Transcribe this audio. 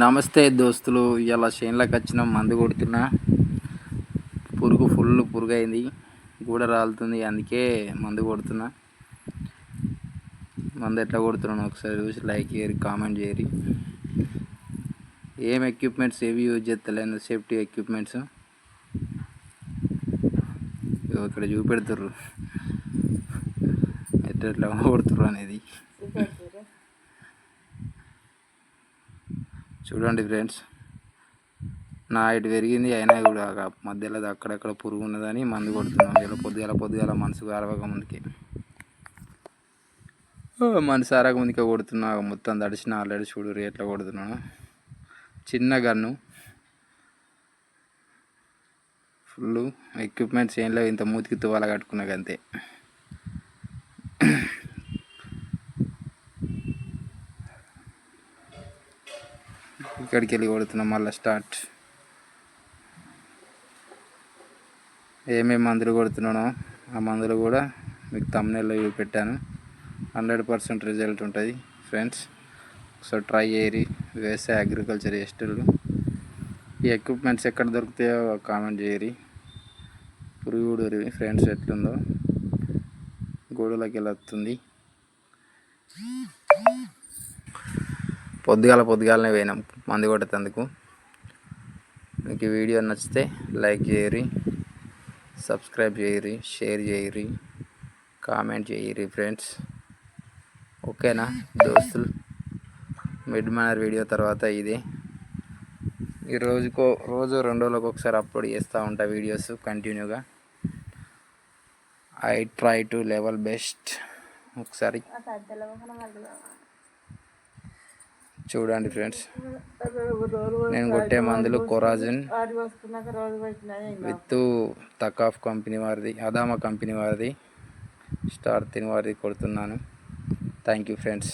నమస్తే దోస్తులు ఇలా చేనులోకి వచ్చిన మందు కొడుతున్నా. పురుగు ఫుల్ పురుగు అయింది గూడ రాలుతుంది అందుకే మందు కొడుతున్నా. మందు ఎట్లా కొడుతున్నాను ఒకసారి చూసి లైక్ చేయరు కామెంట్ చేయరు ఏం ఎక్విప్మెంట్స్ ఏవి యూజ్ చేస్తలేను సేఫ్టీ ఎక్విప్మెంట్స్ ఇక్కడ చూపెడుతుర్రు. ఎట్లా ఎట్లా కొడుతుర్రు అనేది. చూడండి ఫ్రెండ్స్ నా ఇటు పెరిగింది అయినా కూడా మధ్యలో అక్కడక్కడ పురుగు ఉన్నదని మందు కొడుతున్నాం. ఇలా పొద్దుగాల పొద్దుగాల మనసు అరవక ముందుకి మనసు అరగ ముందుకే కొడుతున్నా. మొత్తం తడిసిన ఆల్రెడీ చూడు ఎట్లా కొడుతున్నాను. చిన్న గన్ను. ఫుల్ ఎక్విప్మెంట్స్ ఏం లేవు. ఇంత మూతికి తువాల కట్టుకున్నాక అంతే ఇక్కడికి వెళ్ళి కొడుతున్నాం మళ్ళీ స్టార్ట్. ఏమేమి మందులు కొడుతున్నానో ఆ మందులు కూడా మీకు తమ్ముళ్ళు పెట్టాను హండ్రెడ్ పర్సెంట్ రిజల్ట్ ఉంటుంది ఫ్రెండ్స్. ఒకసారి ట్రై చేయరి వ్యవసాయ అగ్రికల్చర్ ఎస్టులు ఈ ఎక్విప్మెంట్స్ ఎక్కడ దొరుకుతాయో కామెంట్ చేయరి పురుగుడు ఫ్రెండ్స్ ఎట్లుందో. గోడలోకి వెళ్ళి వస్తుంది పొద్దుగాల పొద్దుగాలనే పోయినాం. మంది కొట్టేందుకు మీకు వీడియో నచ్చితే లైక్ చేయరి సబ్స్క్రైబ్ చేయరి షేర్ చేయరి కామెంట్ చేయరి ఫ్రెండ్స్. ఓకేనా? దోస్తులు మిడ్ మ్యానర్ వీడియో తర్వాత ఇది. ఈ రోజుకో రోజు రెండు రోజులకు ఒకసారి అప్లోడ్ చేస్తూ ఉంటా వీడియోస్ కంటిన్యూగా. I try to level best. ఒకసారి చూడండి ఫ్రెండ్స్. నేను కొట్టే మందులు కొరాజిన్ విత్ తకాఫ్ కంపెనీ వారిది అదామా కంపెనీ వారిది. స్టార్ తిని వారిది కొడుతున్నాను. Thank you friends